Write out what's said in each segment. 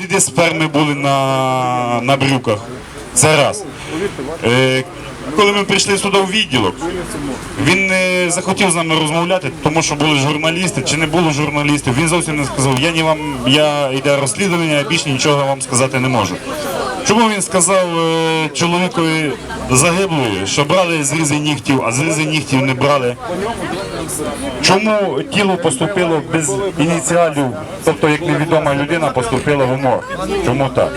Сліди сперми були на, на брюках. Це раз. Е, коли ми прийшли сюди в відділок, він не захотів з нами розмовляти, тому що були журналісти чи не було журналістів. Він зовсім не сказав, я не вам, я йде розслідування, я більше нічого вам сказати не можу. Чому він сказав е, чоловікові загиблої, що брали зрізи нігтів, а зрізи нігтів не брали? Чому тіло поступило без ініціалів, тобто як невідома людина поступила в морг? Чому так?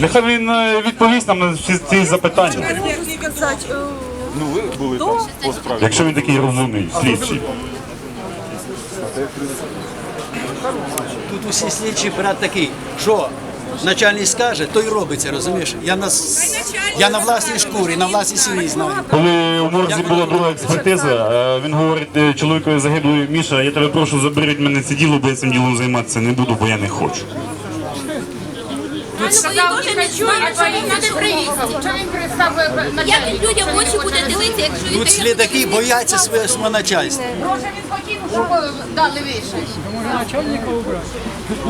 Нехай він е, відповість нам на всі ці запитання, Ну, ви були там по справі. якщо він такий розумний, слідчий. Тут усі слідчі брат такий, що начальник скаже, то й робиться, розумієш? Я на, я на власній шкурі, на власній сім'ї знаю. Коли у морзі була друга експертиза, е, він говорить е, чоловікові загиблої Міша, я тебе прошу, заберіть мене це діло, бо я цим ділом займатися не буду, бо я не хочу. Сказав, не хочу, а він не приїхав. Чого він представив Як він людям в очі буде дивитися, якщо він Тут слідаки бояться своє свого начальства. Гроші він хотів, щоб дали вище.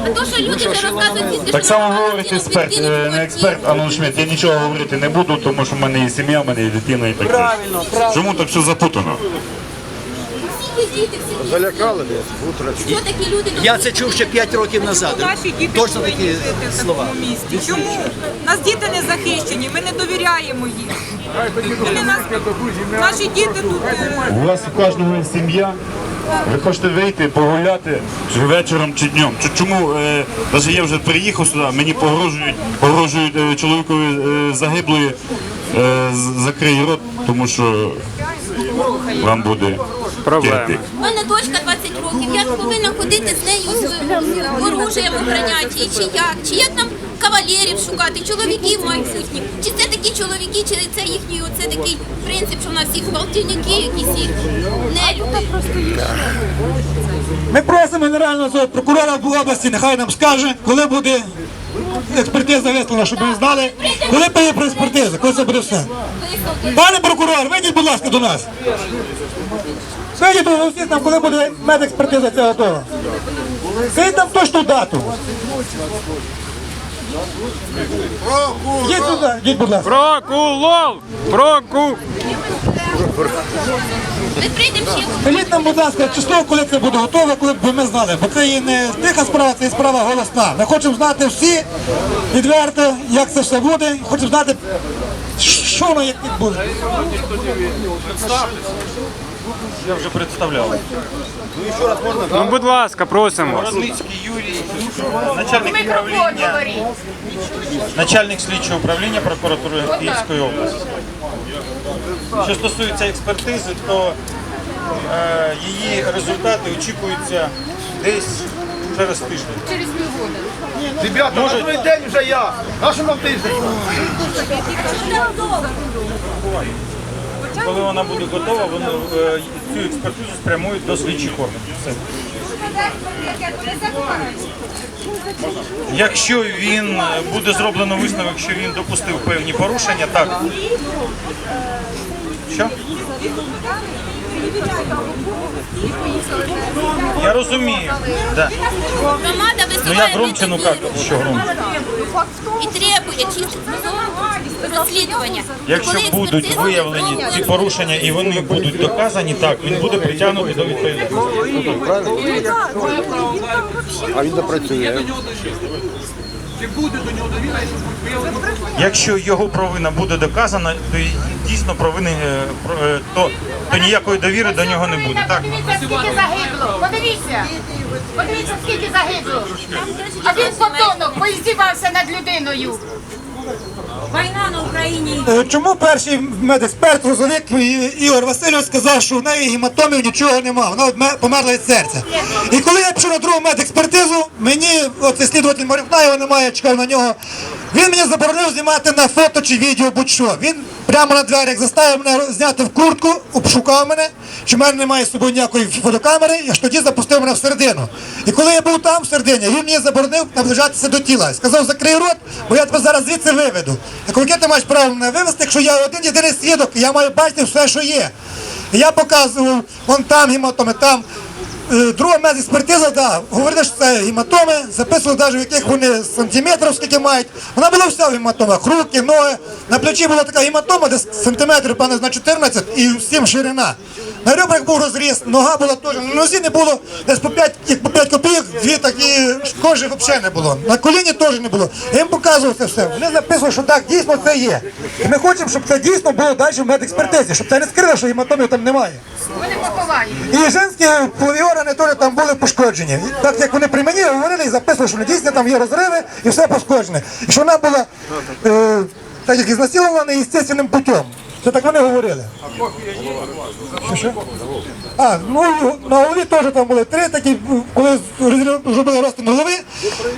А то, що люди вже розказують ці Так само говорить експерт, е, не експерт, Анон Шмидт, я нічого говорити не буду, тому що в мене є сім'я, в мене є дитина і так далі. Правильно, правильно. Чому так все запутано? Всі ті діти, всі Залякали десь, утро. хто такі люди? Я це чув ще 5 років назад. Наші діти Точно повинні такі жити в слова. такому місті. Чому? Нас діти не захищені, ми не довіряємо їм. Вони нас, наші діти тут. е, У вас у кожного є сім'я. Ви хочете вийти, погуляти чи вечором чи днем. Чи- Чому е, навіть я вже приїхав сюди, мені погрожують, погрожують е, чоловікові е, загиблої, е, з- закрий рот, тому що вам буде кирдик. У мене дочка 20 років, я ж повинна ходити з нею з оружієм охороняти, чи як, чи як нам кавалерів шукати, чоловіків майбутніх, чи це такі чоловіки, чи це їхній оце такий принцип, що в нас всіх гвалтівники, якісь і нелюди. Ми просимо Генерального прокурора в області, нехай нам скаже, коли буде експертиза вислана, щоб ми знали, коли поїде про експертизу, коли це буде все. Пане прокурор, вийдіть, будь ласка, до нас. Вийдіть, оголосіть нам, коли буде медекспертиза ця готова. Скажіть нам точну дату. Йдіть сюди, йдіть, будь ласка. Прокулол! Проку! Ми прийдемо ще Скажіть нам, будь ласка, число, коли це буде готове, коли б ми знали, бо це є не тиха справа, це є справа голосна. Ми хочемо знати всі відверто, як це все буде, хочемо знати, що воно як буде. Я вже представляв. Ну, будь ласка, просимо. Родницький Юрій, начальник управління, начальник слідчого управління прокуратури Київської області. Що стосується експертизи, то е, її результати очікуються десь через тиждень. Через півгода. Ребята, на другий день вже я. А що нам тиждень? Коли вона буде готова, вони е, цю експертизу спрямують до слідчих органів. Якщо він е, буде зроблено висновок, що він допустив певні порушення, так. Що? Я розумію. Да. громада Ну я громче, ну як, що громче? і требує чистих розслідування. Якщо Коли будуть експертиза виявлені ці порушення і вони будуть доказані, так, він буде притягнутий до відповідальності. А він не працює. Якщо його провина буде доказана, то й дійсно провини, е, про- е, то, то ніякої довіри до нього не буде. Так? Подивіться, скільки загибло. Подивіться. Подивіться, скільки загибло. А він потонув, поїздівався над людиною. Війна на Україні. Е, Чому перший медексперт Розовик Ігор Васильович сказав, що в неї гематомів нічого нема, вона померла від серця. І коли я пішов на другу медекспертизу, мені оцей слідуватель Марюкна, його немає, я чекав на нього. Він мені заборонив знімати на фото чи відео будь-що. Він прямо на дверях заставив мене зняти в куртку, обшукав мене, що в мене немає з собою ніякої фотокамери, і аж тоді запустив мене всередину. І коли я був там всередині, він мені заборонив наближатися до тіла. Сказав, закрий рот, бо я тебе зараз звідси виведу. Я кажу, яке ти маєш право мене вивезти, якщо я один єдиний свідок, я маю бачити все, що є. І я показував, вон там гематоми, там. Е, Друга медекспертиза, да, говорили, що це гематоми, записували навіть в яких вони сантиметрів, скільки мають. Вона була вся в гематомах, руки, ноги. На плечі була така гематома, десь сантиметрів, пане, на 14 і всім ширина. На ребрах був розріз, нога була теж. На нозі не було десь по 5, як по 5 копійок, дві такі кожи взагалі не було. На коліні теж не було. Я їм показував це все. Вони записували, що так, дійсно це є. І ми хочемо, щоб це дійсно було далі в медекспертизі, щоб це не скрили, що гематомів там немає. Вони. І жінські полові органи теж там були пошкоджені. І Так як вони при мені говорили і записували, що дійсно там є розриви і все пошкоджене. І що вона була е, так як ізнасилована неестественним путем. Це так вони говорили. Що, що? А, ну на голові теж там були три такі, коли зробили розтин голови,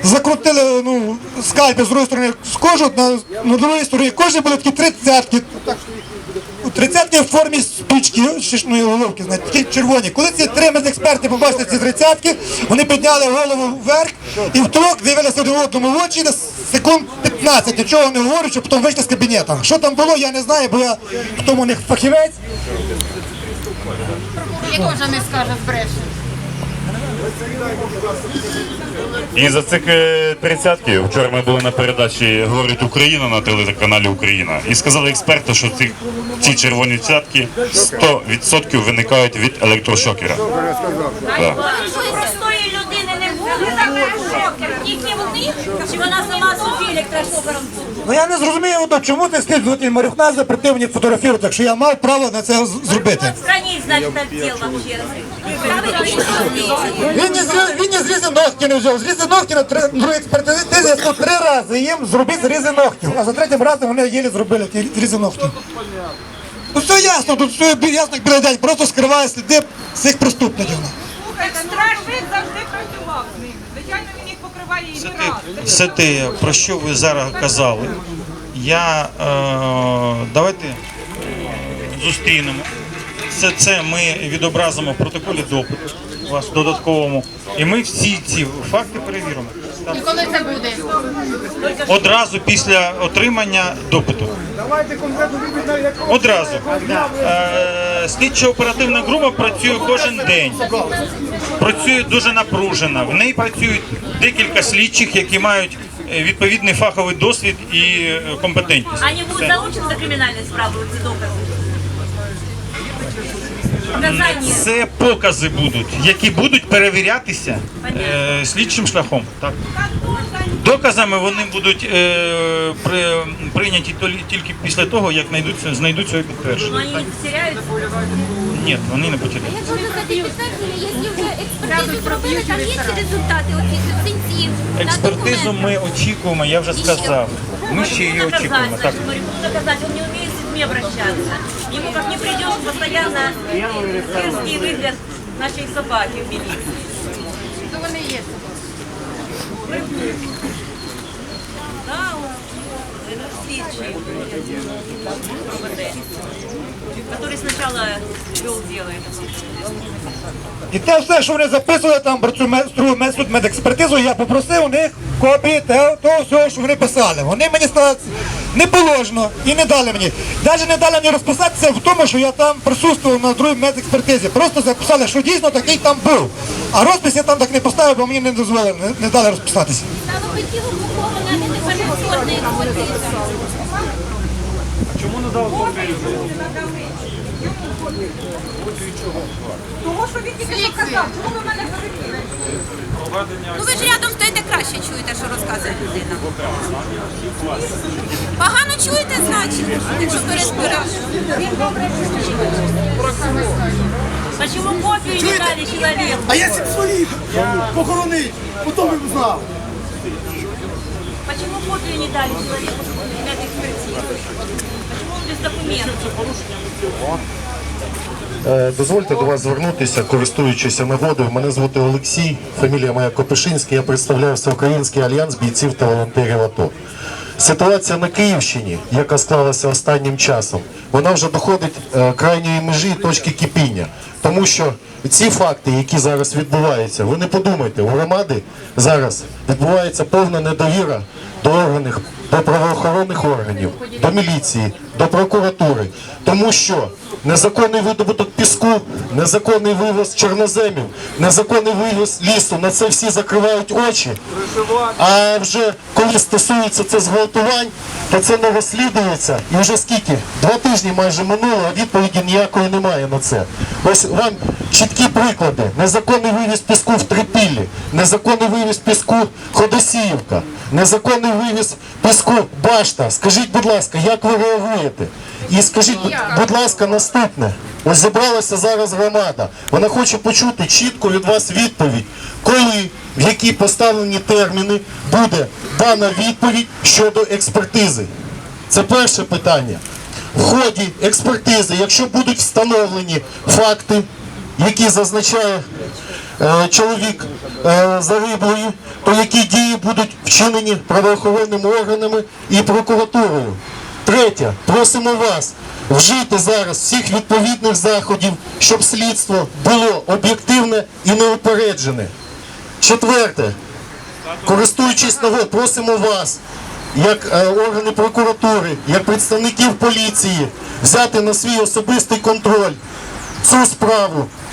закрутили ну, скальпи з другої сторони з кожу, на, на другій стороні кожі були такі три цятки. Тридцятки в формі спічки, шишної головки, знаєте, такі червоні. Коли ці три медексперти побачили ці тридцятки, вони підняли голову вверх і втрьох дивилися один одному в очі секунд 15, нічого не говорячи, потім вийшли з кабінету. Що там було, я не знаю, бо я в тому не фахівець. І теж не скаже збреше. І за цих е, тридцятків вчора ми були на передачі Говорить Україна на телеканалі Україна. І сказали експерти, що ці, ці червоні цятки 100% виникають від електрошокера. Да. Простої людини не буде Тільки вони, чи вона сама собі електрошокером буде. Ну я не зрозумію, одно, чому ти слідувати Марюхна запретив мені фотографувати, якщо я мав право на це з- зробити. Страниц, значит, отдел вообще. Він не зрізав, він не зрізав ногті не взяв. Зрізав ногті на три другій експертизі я три рази їм зробити зрізи ногтів. А за третім разом вони єлі зробили ті зрізи ногтів. Ну все ясно, тут все бі- ясно як білий день, просто скриває сліди цих преступників. Стражник завжди працював з ними. Звичайно, він покриває і раз. Все те, про що ви зараз казали, я е, давайте зустрінемо. Все це ми відобразимо в протоколі допиту у вас додатковому. І ми всі ці факти перевіримо. І коли це буде? Одразу після отримання допиту. Одразу. Е, Слідчо-оперативна група працює кожен день. Працює дуже напружено. В неї працюють декілька слідчих, які мають е, відповідний фаховий досвід і е, компетентність. Они будут Все. заучены за криминальные справы, эти доказы. Це покази будуть, які будуть перевірятися е, слідчим шляхом. Так. Доказами вони будуть е, при, прийняті тільки після того, як знайдуть, знайдуть своє підтвердження. Но они не потеряют. Ні, вони не потеряють. Як можна стати підтвердження, якщо вже експертизу зробили, там є ці результати, оці Експертизу ми очікуємо, я вже сказав. Ми ще її очікуємо. Так. доказать, он не людьми обращаться. Ему как не придет постоянно зверский выгляд нашей собаки в милиции. Ну вони є. Да, он это следующий РОВД, который сначала вел дело это. І те все, що вони записували там про цю ме- другу ме- суд медекспертизу, я попросив у них копії те- того всього, що вони писали. Вони мені сказали, не положено і не дали мені. Навіть не дали мені розписатися в тому, що я там присутствував на другій медекспертизі. Просто записали, що дійсно такий там був. А розпис я там так не поставив, бо мені не дозволили, не, не дали розписатися. Похована, а не повторна експертиза. Того, що він тільки що казав, чому ви мене перебили? Ну ви ж рядом стоїте краще чуєте, що розказує людина. Погано чуєте, значить, якщо перезбирав. Почему копию не дали человеку? А якщо б своїх похоронить, потім б знав. Почему копию не дали человеку для экспертизы? Почему он без документов? Е, Дозвольте до вас звернутися, користуючися нагодою. Мене звати Олексій, фамілія моя Копишинська. Я представляю Всеукраїнський альянс бійців та волонтерів АТО. Ситуація на Київщині, яка склалася останнім часом, вона вже доходить е, крайньої межі точки кипіння. Тому що ці факти, які зараз відбуваються, ви не подумайте, у громади зараз відбувається повна недовіра до органів, до правоохоронних органів, до міліції, до прокуратури. Тому що незаконний видобуток піску, незаконний вивоз чорноземів, незаконний вивоз лісу. На це всі закривають очі. А вже коли стосується це зґвалтувань, то це не розслідується. І вже скільки? Два тижні майже минуло, а відповіді ніякої немає на це. Ось вам чіткі приклади. Незаконний вивіз піску в Трипіллі, незаконний вивіз піску Ходосіївка, незаконний вивіз піску Башта. Скажіть, будь ласка, як ви реагуєте? І скажіть, будь- будь ласка, наступне. Ось зібралася зараз громада. Вона хоче почути чітко від вас відповідь, коли, в які поставлені терміни буде дана відповідь щодо експертизи. Це перше питання. В ході експертизи, якщо будуть встановлені факти, які зазначає чоловік е, загиблої, то які дії будуть вчинені правоохоронними органами і прокуратурою. Третє, просимо вас вжити зараз всіх відповідних заходів, щоб слідство було об'єктивне і неупереджене. Четверте, користуючись нагодою, просимо вас, як е, органи прокуратури, як представників поліції, взяти на свій особистий контроль цю справу, е,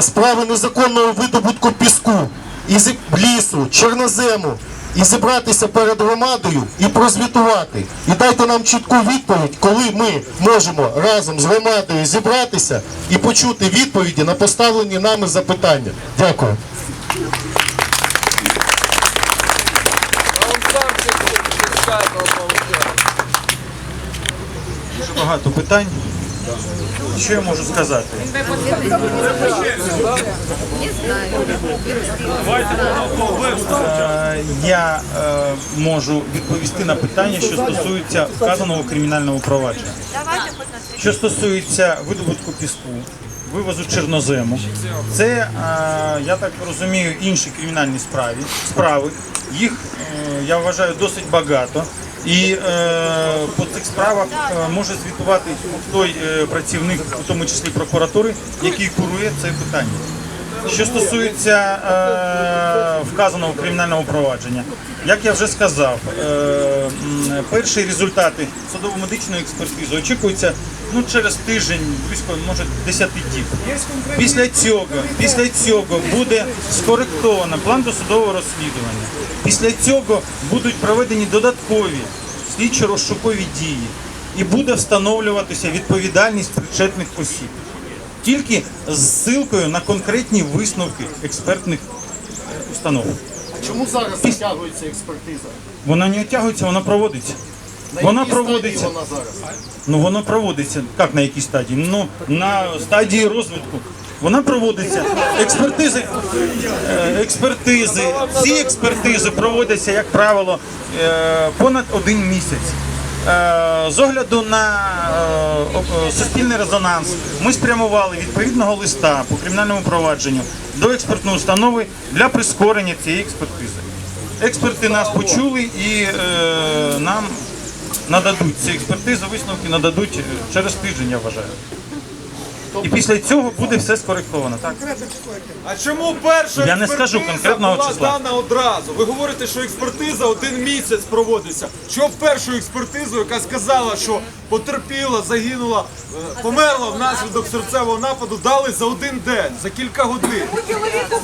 справи незаконного видобутку піску із лісу, чорнозему, і зібратися перед громадою і прозвітувати. І дайте нам чітку відповідь, коли ми можемо разом з громадою зібратися і почути відповіді на поставлені нами запитання. Дякую. Дуже багато питань. Що я можу сказати? Е, Я е, можу відповісти на питання, що стосується вказаного кримінального провадження. Що стосується видобутку піску, вивозу чорнозему, це, е, я так розумію, інші кримінальні справи. справи. Їх, я вважаю, досить багато. І е, по цих справах е, може звітувати той е, працівник, у тому числі прокуратури, який курує це питання. Що стосується е, вказаного кримінального провадження, як я вже сказав, е, перші результати судово-медичної експертизи очікуються ну, через тиждень, близько може 10 діб. Після цього, після цього буде скоректовано план досудового розслідування. Після цього будуть проведені додаткові слідчо-розшукові дії і буде встановлюватися відповідальність причетних осіб тільки з ссылкою на конкретні висновки експертних установ. Чому зараз затягується експертиза? Вона не оттягується, вона проводиться. На Вона якій стадії проводиться. Вона зараз. Ну вона проводиться. Як на якій стадії? Ну на стадії розвитку. Вона проводиться. Експертизи, е, експертизи, всі експертизи проводяться, як правило, е, понад один місяць. Е, З огляду на е, е, суспільний резонанс ми спрямували відповідного листа по кримінальному провадженню до експертної установи для прискорення цієї експертизи. Експерти нас почули і нам нададуть ці експертизи, висновки нададуть через тиждень, я вважаю. І після цього буде все скоректовано. Так? А чому перша Я не скажу експертиза конкретного була числа. дана одразу? Ви говорите, що експертиза один місяць проводиться. Що першу експертизу, яка сказала, що потерпіла, загинула, е, померла внаслідок серцевого нападу, дали за один день, за кілька годин.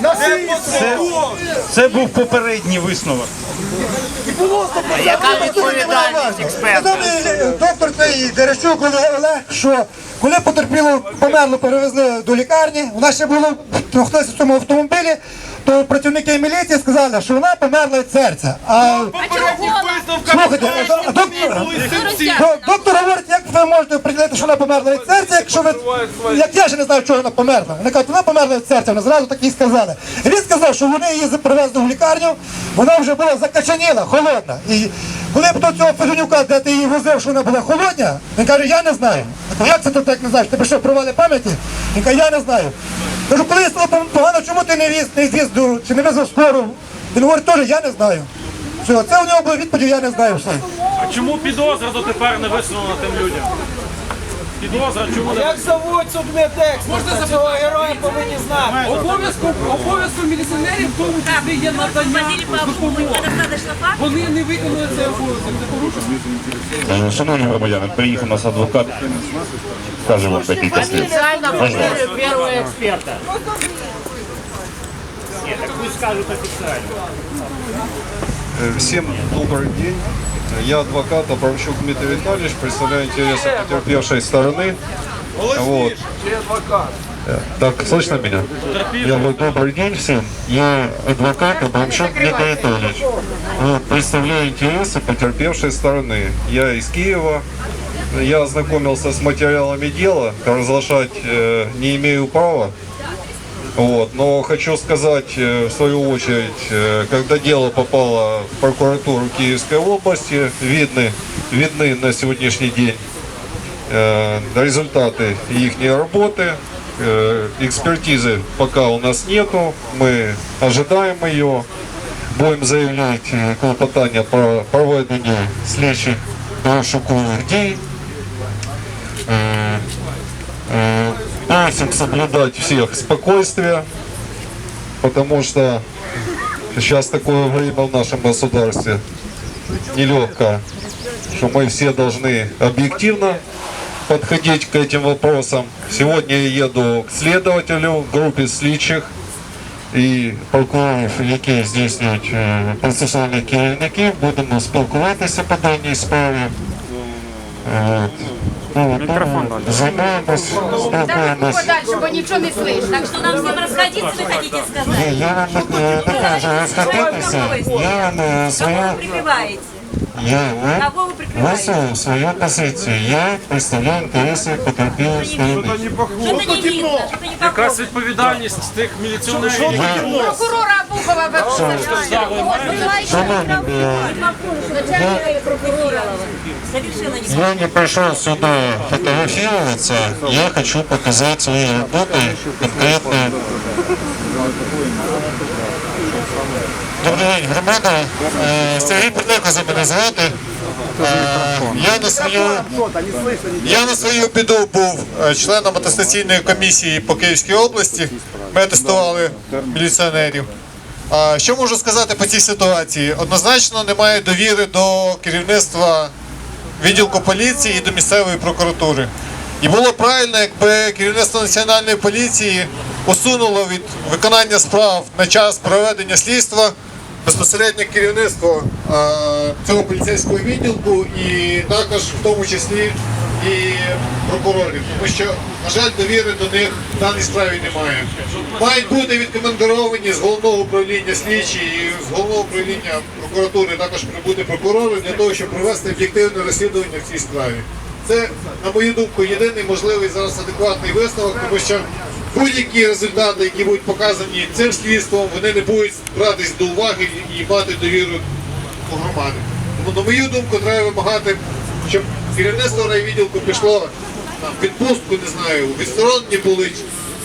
Де протокол? Це був попередній висновок. Яка відповідальність експерта? Доктор цей Дерещук Олег, що коли потерпіло, померло, перевезли до лікарні, вона ще була ну, хтось в цьому автомобілі, то працівники міліції сказали, що вона померла від серця. А Попередніх слухайте, а доктор, доктор говорить, як ви можете приділити, що вона померла від серця, якщо ви як я ще не знаю, чого вона померла. Вони кажуть, вона померла від серця, вони зразу так і сказали. І він сказав, що вони її привезли в лікарню, вона вже була закачаніла, холодна. І коли б до цього Федонюка, де ти її возив, що вона була холодня, він каже, я не знаю. А як це ти так не знаєш? Тебе що, провали пам'яті? Він каже, я не знаю. Кажу, коли стало погано, чому ти не віз, не віз до, чи не везв скору? Він говорить, теж я не знаю. Все, це у нього була відповідь, я не знаю все. А чому підозра дотепер не висунула тим людям? Підозра, чому не Як зовуть судмедекс? Можна цього героя повинні знати. Обов'язком обов'язком міліціонерів в тому числі є надання допомоги. Вони не виконали цей обов'язок. Це порушення. Е, Шановні громадяни, приїхав нас адвокат. Скаже вам декілька слів. Официально Можна? фамилию первого эксперта. Э, Всем добрый день. Я адвокат Абрамчук Дмитрий Витальевич, представляю интересы потерпевшей стороны. Вот. Э, Так, слышно меня? Я говорю, добрый день всем. Я адвокат Абрамчук Дмитрий Витальевич. Вот, представляю интересы потерпевшей стороны. Я из Киева. Я ознакомился с материалами дела. Разглашать э, не имею права. Вот. Но хочу сказать, э, в свою очередь, э, когда дело попало в прокуратуру Киевской области, видны, видны на сегодняшний день э, результаты их работы. Экспертизы пока у нас нету, мы ожидаем ее. Будем заявлять клопотання про проведення слідчих розшукових дій Э, э, Просим соблюдать всех спокойствие, потому что сейчас такое время в нашем государстве нелегкое, что мы все должны объективно подходить к этим вопросам. Сегодня я еду к следователю, к группе слідчих і прокурорів, які здійснюють е, процесуальні керівники, будемо спілкуватися по даній справі. Ну, Так, спілкуємось. подальше, бо нічого не слышно. Так что нам всім розходитися, ви хотите сказать? Я вам не, не кажу розходитися, я вам е, свою, Прикривається. Я висував свою позицію. Я представляю інтереси потерпілої сторони. якась відповідальність з тих міліціонерів? Прокурора е, я не пришел сюда фотографироваться, я хочу показать свои работы конкретно. Добрий день, громада. Е, Сергій Петлико за мене звати. Е, Я на свою я на свою біду був е, членом атестаційної комісії по Київській області. Ми атестували міліціонерів. Що можу сказати по цій ситуації? Однозначно немає довіри до керівництва відділку поліції і до місцевої прокуратури. І було правильно, якби керівництво національної поліції усунуло від виконання справ на час проведення слідства безпосередньо керівництво е, цього поліцейського відділку і також в тому числі і прокурорів, тому що, на жаль, довіри до них в даній справі немає. Мають бути відкомендовані з головного управління слідчі і з головного управління прокуратури також прибути прокурори для того, щоб провести об'єктивне розслідування в цій справі. Це, на мою думку, єдиний можливий зараз адекватний висновок, тому що будь-які результати, які будуть показані цим слідством, вони не будуть братись до уваги і мати довіру у громади. Тому, на мою думку, треба вимагати, щоб керівництво райвідділку пішло там, в відпустку, не знаю, відсторонені були,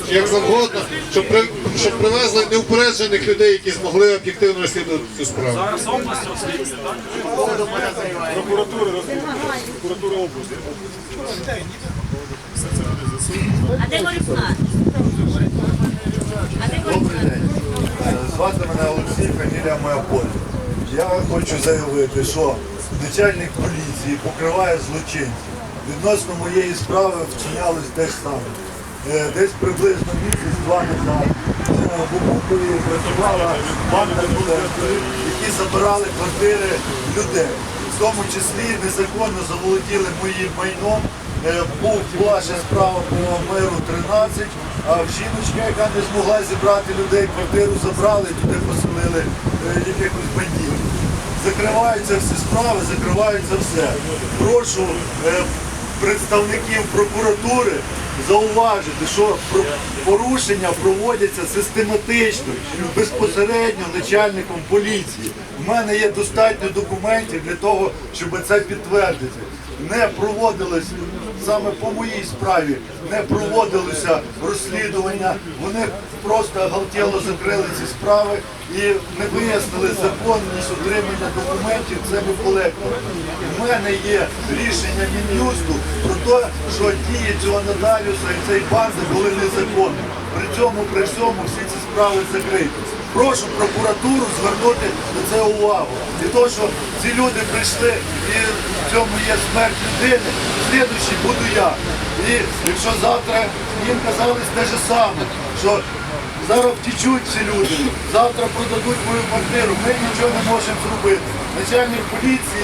чи як завгодно, щоб, при, щоб привезли неупереджених людей, які змогли об'єктивно розслідувати цю справу. Зараз область розслідує, так? Прокуратура, прокуратура області. А де Горюкна? А де Добрий день. Е, Звати мене Олексій, фамілія моя. Я хочу заявити, що начальник поліції покриває злочинців. Відносно моєї справи вчинялось те ж саме. Е, Десь приблизно місяць-два назад в Обухові працювала банда людей, які забирали квартири людей. В тому числі незаконно заволоділи моїм майном. Е, був- Була ще справа по миру 13, а жіночка, яка не змогла зібрати людей, квартиру забрали туди поселили е, якихось бандитів. Закриваються всі справи, закривається все. Прошу е, представників прокуратури зауважити, що порушення проводяться систематично, безпосередньо начальником поліції. У мене є достатньо документів для того, щоб це підтвердити. Не проводилось саме по моїй справі не проводилося розслідування. Вони просто галтєло закрили ці справи і не вияснили законність отримання документів цими колекторами. У мене є рішення Мін'юсту про те, що дії цього нотаріуса і цієї банди були незаконні. При цьому, при всьому, всі ці справи закриті. Прошу прокуратуру звернути на це увагу. І то, що ці люди прийшли і в цьому є смерть людини, слідуючий буду я. І якщо завтра їм казалось те ж саме, що зараз втічуть ці люди, завтра продадуть мою квартиру, ми нічого не можемо зробити. Начальник поліції.